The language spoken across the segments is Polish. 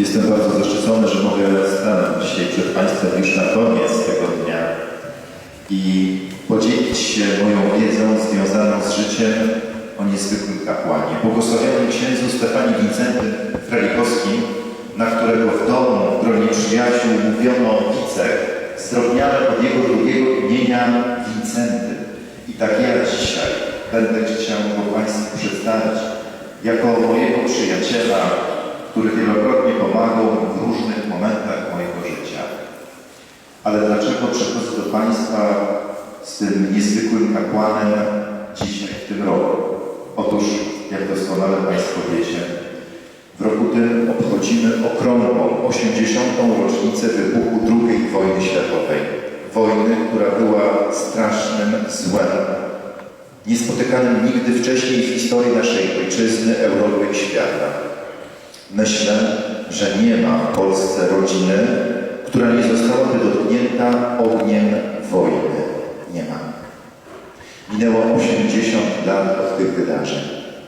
Jestem bardzo zaszczycony, że mogę stanąć dzisiaj przed Państwem już na koniec tego dnia i podzielić się moją wiedzą związaną z życiem o niezwykłym kapłanie. Błogosławionym księdzu Stefanie Wincentym Frelikowskim, na którego w domu w gronie przyjaciół mówiono Wicek, zdrobniale od jego drugiego imienia Wincenty. I tak ja dzisiaj będę chciał go Państwu przedstawić jako mojego przyjaciela, który wielokrotnie pomagał mi w różnych momentach mojego życia. Ale dlaczego przychodzę do Państwa z tym niezwykłym kapłanem dzisiaj, w tym roku? Otóż, jak doskonale Państwo wiecie, w roku tym obchodzimy okrągłą 80. rocznicę wybuchu II wojny światowej. Wojny, która była strasznym złem, niespotykanym nigdy wcześniej w historii naszej ojczyzny, Europy i świata. Myślę, że nie ma w Polsce rodziny, która nie zostałaby dotknięta ogniem wojny. Nie ma. Minęło 80 lat od tych wydarzeń.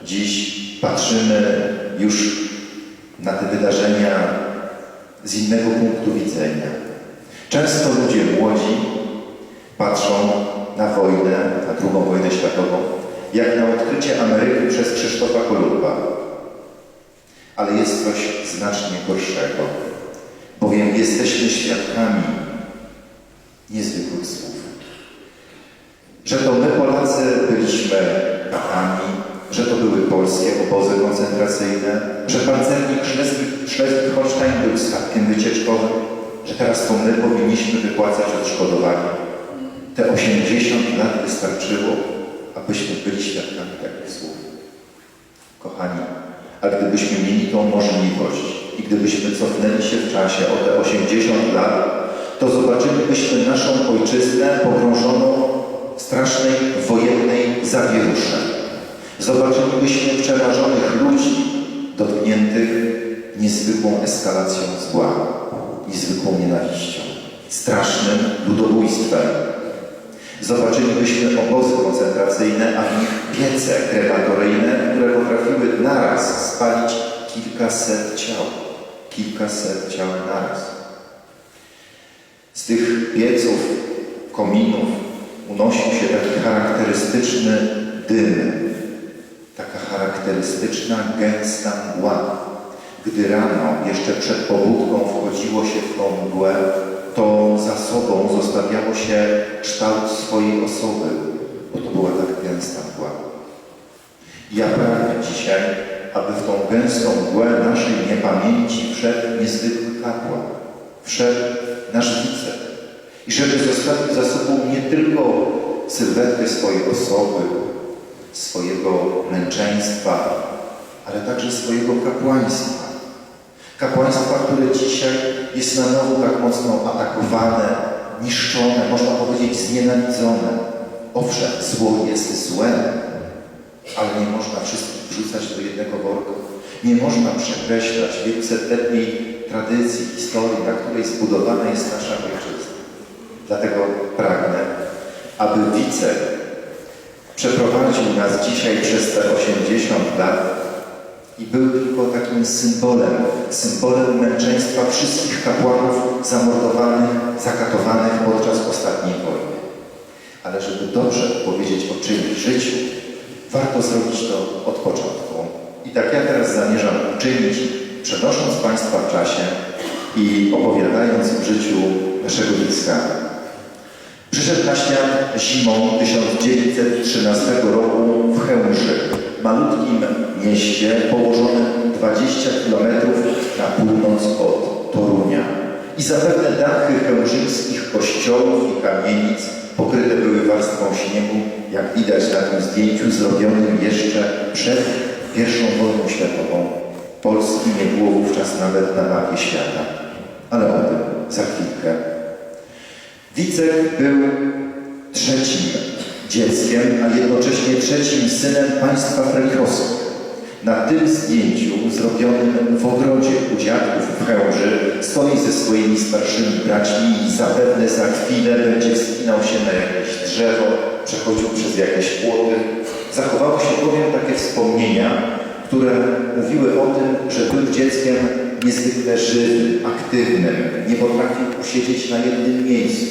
Dziś patrzymy już na te wydarzenia z innego punktu widzenia. Często ludzie młodzi patrzą na wojnę, na drugą wojnę światową, jak na odkrycie Ameryki przez Krzysztofa Kolumba. Ale jest coś znacznie gorszego, bowiem jesteśmy świadkami niezwykłych słów. Że to my Polacy byliśmy katami, że to były polskie obozy koncentracyjne, że pancernik Schleswig-Holstein był statkiem wycieczkowym, że teraz to my powinniśmy wypłacać odszkodowanie. Te 80 lat wystarczyło, abyśmy byli świadkami takich słów. Kochani, a gdybyśmy mieli tą możliwość i gdybyśmy cofnęli się w czasie o te 80 lat, to zobaczylibyśmy naszą ojczyznę pogrążoną w strasznej wojennej zawierusze. Zobaczylibyśmy przerażonych ludzi dotkniętych niezwykłą eskalacją zła, niezwykłą nienawiścią, strasznym ludobójstwem. Zobaczylibyśmy obozy koncentracyjne, a w nich piece krematoryjne, które potrafiły naraz spalić kilkaset ciał. Kilkaset ciał naraz. Z tych pieców, kominów unosił się taki charakterystyczny dym, taka charakterystyczna gęsta mgła. Gdy rano, jeszcze przed pobudką wchodziło się w tą mgłę, to za sobą zostawiało się kształt swojej osoby, bo to była tak gęsta mgła. Ja pragnę dzisiaj, aby w tą gęstą mgłę naszej niepamięci wszedł niezwykły kapłan, wszedł nasz wicek. I żeby zostawił za sobą nie tylko sylwetkę swojej osoby, swojego męczeństwa, ale także swojego kapłaństwa. Kapłaństwa, które dzisiaj jest na nowo tak mocno atakowane, niszczone, można powiedzieć znienawidzone. Owszem, zło jest złem, ale nie można wszystkich wrzucać do jednego worka. Nie można przekreślać wielosetletniej tradycji, historii, na której zbudowana jest nasza ojczyzna. Dlatego pragnę, aby Wicek przeprowadził nas dzisiaj przez te 80 lat i był tylko takim symbolem, symbolem męczeństwa wszystkich kapłanów zamordowanych, zakatowanych podczas ostatniej wojny. Ale żeby dobrze powiedzieć o czyimś życiu, warto zrobić to od początku. I tak ja teraz zamierzam uczynić, przenosząc Państwa w czasie i opowiadając o życiu naszego dziecka. Przyszedł na świat zimą 1913 roku w Chełmży, malutkim mieście położonym 20 km na północ od Torunia. I zapewne dachy chełmżyńskich kościołów i kamienic pokryte były warstwą śniegu, jak widać na tym zdjęciu zrobionym jeszcze przed I wojną światową. Polski nie było wówczas nawet na mapie świata. Ale o tym za chwilkę. Wicek był trzecim dzieckiem, a jednocześnie trzecim synem państwa Frejchowskich. Na tym zdjęciu, zrobionym w ogrodzie u dziadków w Chełmży, stoi ze swoimi starszymi braćmi i zapewne za chwilę będzie wspinał się na jakieś drzewo, przechodził przez jakieś płoty. Zachowały się bowiem takie wspomnienia, które mówiły o tym, że był dzieckiem niezwykle żywym, aktywnym, nie potrafił usiedzieć na jednym miejscu.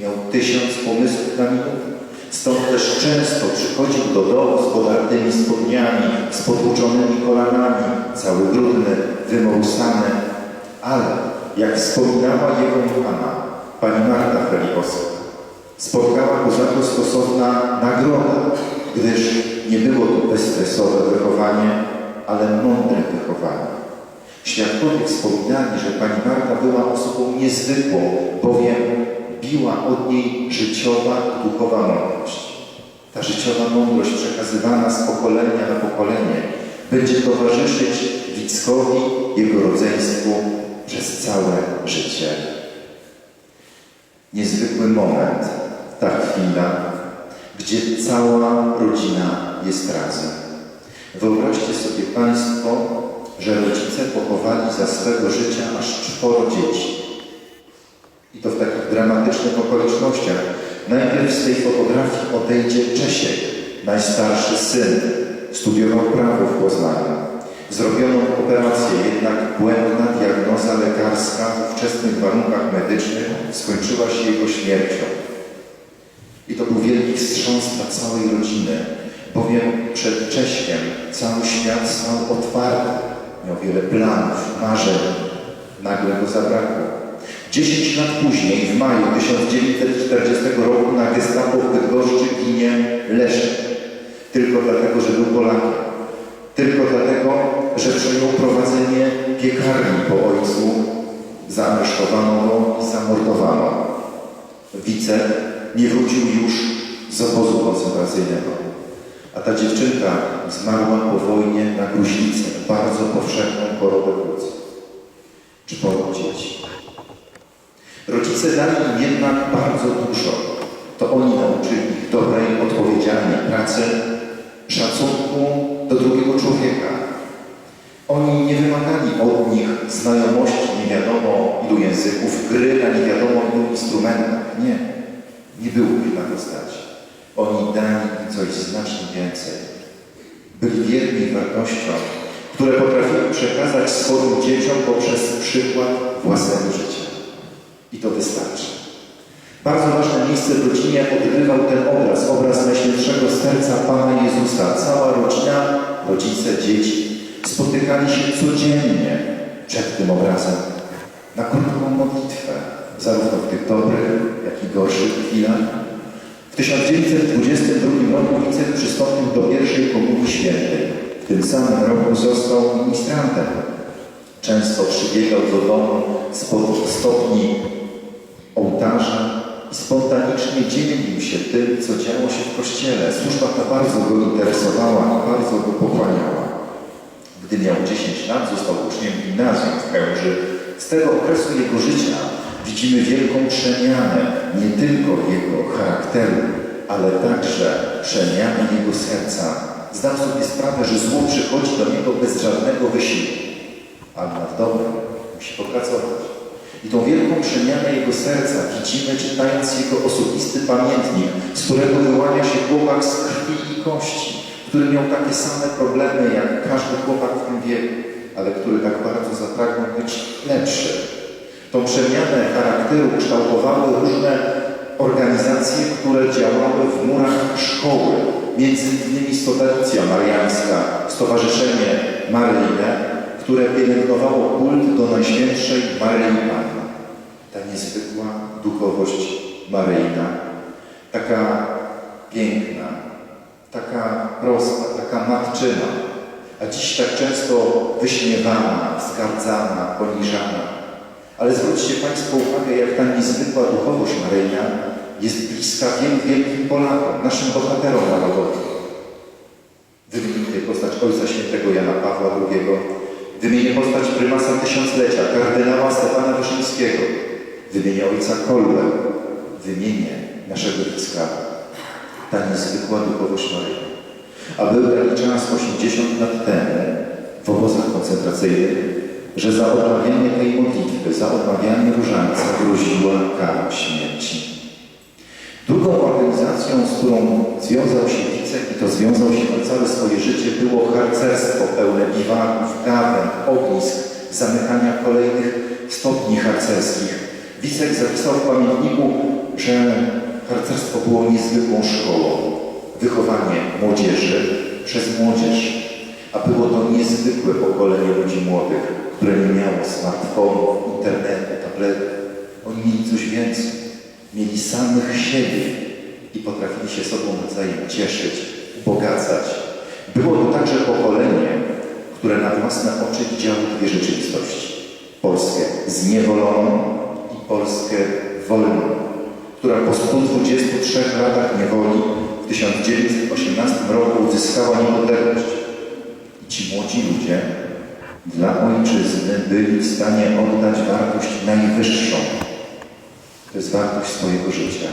Miał tysiąc pomysłów na minutę. Stąd też często przychodził do domu z podartymi spodniami, z potłuczonymi kolanami, cały brudny, wymąsany. Ale, jak wspominała jego pana, pani Marta Felikowska, spotkała go za to stosowna nagroda, gdyż nie było to bezstresowe wychowanie, ale mądre wychowanie. Świadkowie wspominali, że pani Marta była osobą niezwykłą, bowiem biła od niej życiowa, duchowa mądrość. Ta życiowa mądrość przekazywana z pokolenia na pokolenie będzie towarzyszyć Wickowi, jego rodzeństwu przez całe życie. Niezwykły moment, ta chwila, gdzie cała rodzina jest razem. Wyobraźcie sobie Państwo, że rodzice pochowali za swego życia aż czworo dzieci. I to w dramatycznych okolicznościach. Najpierw z tej fotografii odejdzie Czesiek, najstarszy syn. Studiował prawo w Poznaniu. Zrobiono operację, jednak błędna diagnoza lekarska w ówczesnych warunkach medycznych skończyła się jego śmiercią. I to był wielki wstrząs dla całej rodziny, bowiem przed Cześkiem cały świat stał otwarty. Miał wiele planów, marzeń. Nagle go zabrakło. Dziesięć lat później, w maju 1940 roku na gestapo w Bydgoszczy ginie Leszek. Tylko dlatego, że był Polakiem. Tylko dlatego, że przejął prowadzenie piekarni po ojcu. Zaaresztowano go i zamordowano. Wice nie wrócił już z obozu koncentracyjnego. A ta dziewczynka zmarła po wojnie na gruźlicę, bardzo powszechną chorobę płuc. Czworo dzieci. Rodzice dali jednak bardzo dużo. To oni nauczyli ich dobrej, odpowiedzialnej pracy, szacunku do drugiego człowieka. Oni nie wymagali od nich znajomości nie wiadomo ilu języków, gry na nie wiadomo ilu instrumentach. Nie. Nie było ich na to stać. Oni dali coś znacznie więcej. Byli wierni wartościom, które potrafili przekazać swoim dzieciom poprzez przykład własnego życia. Wystarczy. Bardzo ważne miejsce w rodzinie odgrywał ten obraz, obraz Najświętszego Serca Pana Jezusa. Cała rodzina, rodzice, dzieci spotykali się codziennie przed tym obrazem na krótką modlitwę, zarówno w tych dobrych, jak i gorszych chwilach. W 1922 roku Wicek przystąpił do pierwszej Komunii Świętej. W tym samym roku został ministrantem. Często przybiegał do domu spod stopni ołtarza i spontanicznie dzielił się tym, co działo się w kościele. Służba ta bardzo go interesowała i bardzo go pochłaniała. Gdy miał 10 lat, został uczniem gimnazjum w Chełmży. Z tego okresu jego życia widzimy wielką przemianę nie tylko jego charakteru, ale także przemianę jego serca. Zdał sobie sprawę, że zło przychodzi do niego bez żadnego wysiłku, ale nad dobrem musi popracować. I tą wielką przemianę jego serca widzimy czytając jego osobisty pamiętnik, z którego wyłania się chłopak z krwi i kości, który miał takie same problemy jak każdy chłopak w tym wieku, ale który tak bardzo zapragnął być lepszy. Tą przemianę charakteru kształtowały różne organizacje, które działały w murach szkoły, między innymi Stotarcja Mariańska, Stowarzyszenie Maryjne, które pielęgnowało kult do Najświętszej Maryi. Ta niezwykła duchowość maryjna, taka piękna, taka prosta, taka matczyna, a dziś tak często wyśmiewana, zgardzana, poniżana. Ale zwróćcie Państwo uwagę, jak ta niezwykła duchowość maryjna jest bliska wielu wielkim Polakom, naszym bohaterom narodowym. Wymienię postać Ojca Świętego Jana Pawła II, Wymienię postać prymasa tysiąclecia, kardynała Stefana Wyszyńskiego. Wymienię ojca Kolbę. Wymienię naszego Wicka. Ta niezwykła duchowość Maryjna. A był taki czas 80 lat temu w obozach koncentracyjnych, że za odmawianie tej modlitwy, za odmawianie różańca groziła kara śmierci. Drugą organizacją, z którą związał się Wicek i to związał się na całe swoje życie, było harcerstwo pełne biwaków, gawęd, ognisk, zamykania kolejnych stopni harcerskich. Wicek zapisał w pamiętniku, że harcerstwo było niezwykłą szkołą. Wychowanie młodzieży przez młodzież. A było to niezwykłe pokolenie ludzi młodych, które nie miało smartfonów, internetu, tabletów. Oni mieli coś więcej. Mieli samych siebie i potrafili się sobą nawzajem cieszyć, ubogacać. Było to także pokolenie, które na własne oczy widziało dwie rzeczywistości. Polskę zniewoloną Polskę wolną, która po 123 latach niewoli w 1918 roku uzyskała niepodległość. I ci młodzi ludzie dla ojczyzny byli w stanie oddać wartość najwyższą. To jest wartość swojego życia.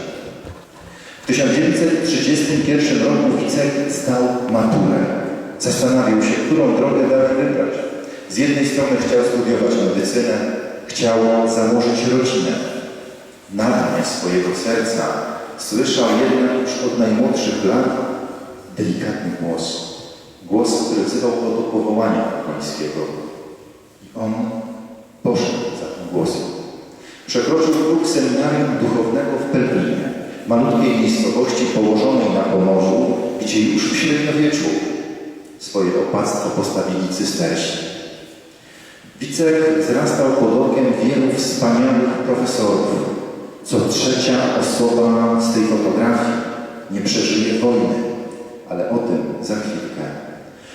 W 1931 roku Wicek zdał maturę. Zastanawiał się, którą drogę dalej wybrać. Z jednej strony chciał studiować medycynę, chciał założyć rodzinę. Na dnie swojego serca słyszał jednak już od najmłodszych lat delikatny głos. Głos, który wzywał go do powołania pańskiego. I on poszedł za tym głosem. Przekroczył próg seminarium duchownego w Pelblinie, malutkiej miejscowości położonej na Pomorzu, gdzie już w średniowieczu swoje opactwo postawili cystersi. Wicek wzrastał pod okiem wielu wspaniałych profesorów. Co trzecia osoba z tej fotografii nie przeżyje wojny, ale o tym za chwilkę.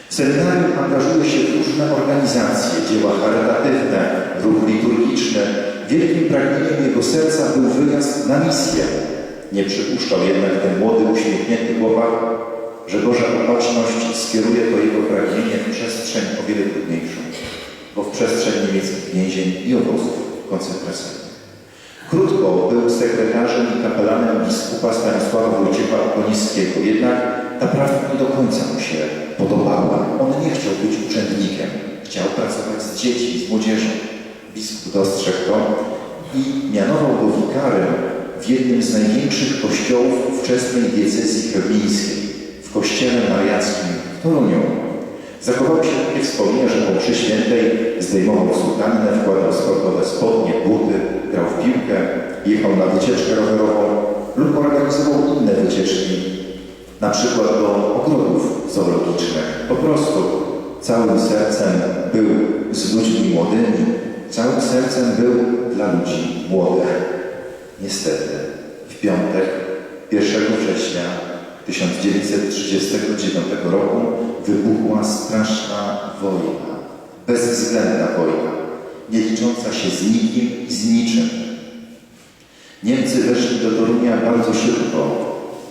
W seminarium angażuje się w różne organizacje, dzieła charytatywne, ruch liturgiczny. Wielkim pragnieniem jego serca był wyjazd na misję. Nie przypuszczał jednak ten młody, uśmiechnięty chłopak, że Boża opatrzność skieruje to jego pragnienie w przestrzeń o wiele trudniejszą, bo w przestrzeń niemieckich więzień i obozów koncentracyjnych. Krótko był sekretarzem i kapelanem biskupa Stanisława Wojciecha Okoniskiego, jednak ta praca nie do końca mu się podobała. On nie chciał być urzędnikiem, chciał pracować z dziećmi, z młodzieżą. Biskup dostrzegł to i mianował go wikarem w jednym z największych kościołów ówczesnej diecezji chełmińskiej, w kościele mariackim w Toruniu. Zachowały się takie wspomnienia, że po mszy świętej zdejmował sutannę, wkładał sportowe spodnie, buty, grał w piłkę, jechał na wycieczkę rowerową lub organizował inne wycieczki, na przykład do ogrodów zoologicznych. Po prostu całym sercem był z ludźmi młodymi, całym sercem był dla ludzi młodych. Niestety, w piątek, 1 września 1939 roku wybuchła straszna wojna, bezwzględna wojna, nie licząca się z nikim i z niczym. Niemcy weszli do Torunia bardzo szybko.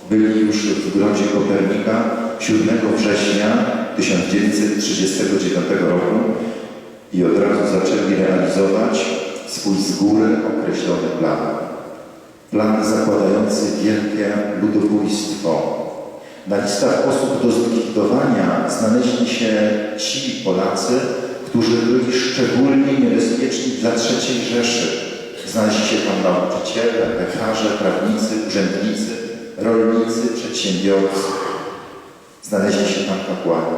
Byli już w grodzie Kopernika 7 września 1939 roku i od razu zaczęli realizować swój z góry określony plan. Plan zakładający wielkie ludobójstwo. Na listach osób do zlikwidowania znaleźli się ci Polacy, którzy byli szczególnie niebezpieczni dla III Rzeszy. Znaleźli się tam nauczyciele, lekarze, prawnicy, urzędnicy, rolnicy, przedsiębiorcy. Znaleźli się tam kapłani.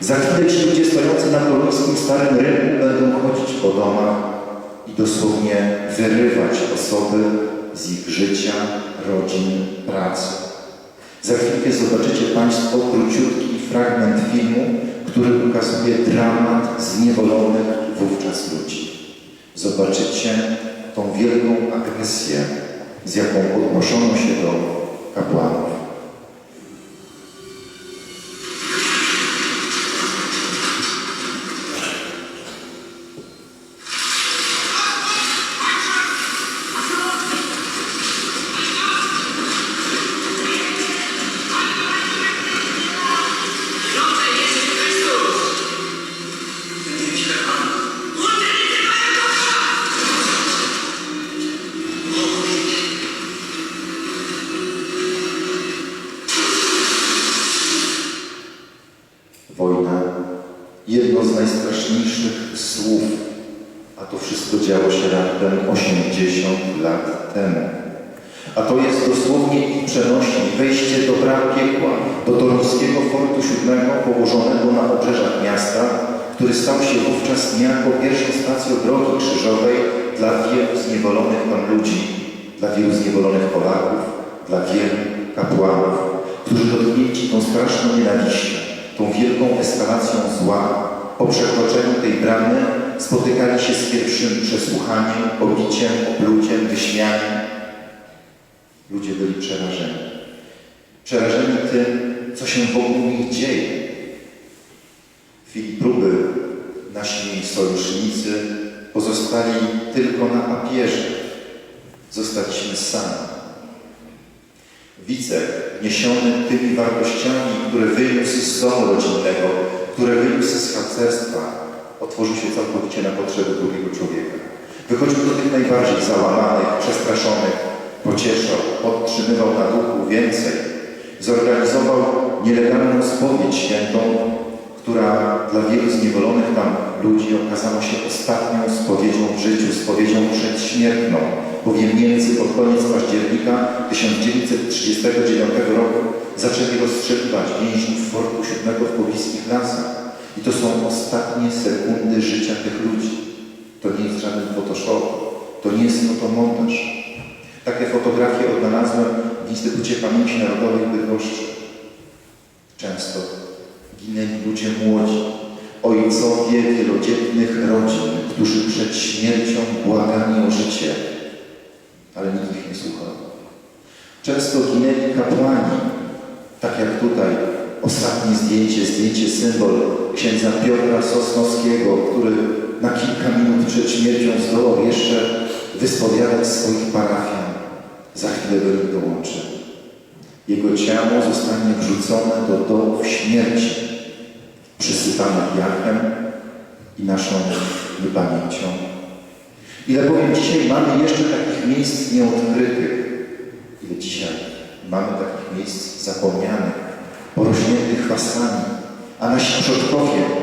Za chwilę ci ludzie stojący na kolońskim starym rynku będą chodzić po domach i dosłownie wyrywać osoby z ich życia, rodzin, pracy. Za chwilkę zobaczycie Państwo króciutki fragment filmu, który ukazuje dramat zniewolonych wówczas ludzi. Zobaczycie tą wielką agresję, z jaką odnoszono się do kapłanów. 80 lat temu. A to jest dosłownie i przenośni wejście do bram piekła, do toruńskiego fortu siódmego położonego na obrzeżach miasta, który stał się wówczas niejako pierwszą stacją drogi krzyżowej dla wielu zniewolonych tam ludzi, dla wielu zniewolonych Polaków, dla wielu kapłanów, którzy dotknięci tą straszną nienawiścią, tą wielką eskalacją zła, po przekroczeniu tej bramy spotykali się z pierwszym przesłuchaniem, pobiciem, opluciem, wyśmianiem. Ludzie byli przerażeni. Przerażeni tym, co się wokół nich dzieje. W chwili próby nasi sojusznicy pozostali tylko na papierze. Zostaliśmy sami. Wicek, niesiony tymi wartościami, które wyniósł z domu rodzinnego, które wyniósł z harcerstwa, otworzył się całkowicie na potrzeby drugiego człowieka. Wychodził do tych najbardziej załamanych, przestraszonych, pocieszał, podtrzymywał na duchu więcej. Zorganizował nielegalną spowiedź świętą, która dla wielu zniewolonych tam ludzi okazała się ostatnią spowiedzią w życiu, spowiedzią przedśmiertną, bowiem Niemcy pod koniec października 1939 roku zaczęli rozstrzeliwać więźniów Fortu VII w pobliskich lasach. I to są ostatnie sekundy życia tych ludzi. To nie jest żaden Photoshop, to nie jest fotomontaż. Takie fotografie odnalazłem w Instytucie Pamięci Narodowej w Bydgoszczy. Często ginęli ludzie młodzi, ojcowie wielodzietnych rodzin, którzy przed śmiercią błagali o życie, ale nikt ich nie słuchał. Często ginęli kapłani, tak jak tutaj ostatnie zdjęcie, zdjęcie symbol księdza Piotra Sosnowskiego, który na kilka minut przed śmiercią zdołał jeszcze wyspowiadać swoich parafian. Za chwilę do nich dołączy. Jego ciało zostanie wrzucone do dołów śmierci, przysypane piachem i naszą niepamięcią. Ile bowiem dzisiaj mamy jeszcze takich miejsc nieodkrytych, ile dzisiaj mamy takich miejsc zapomnianych, porośniętych chwastami, a nasi przodkowie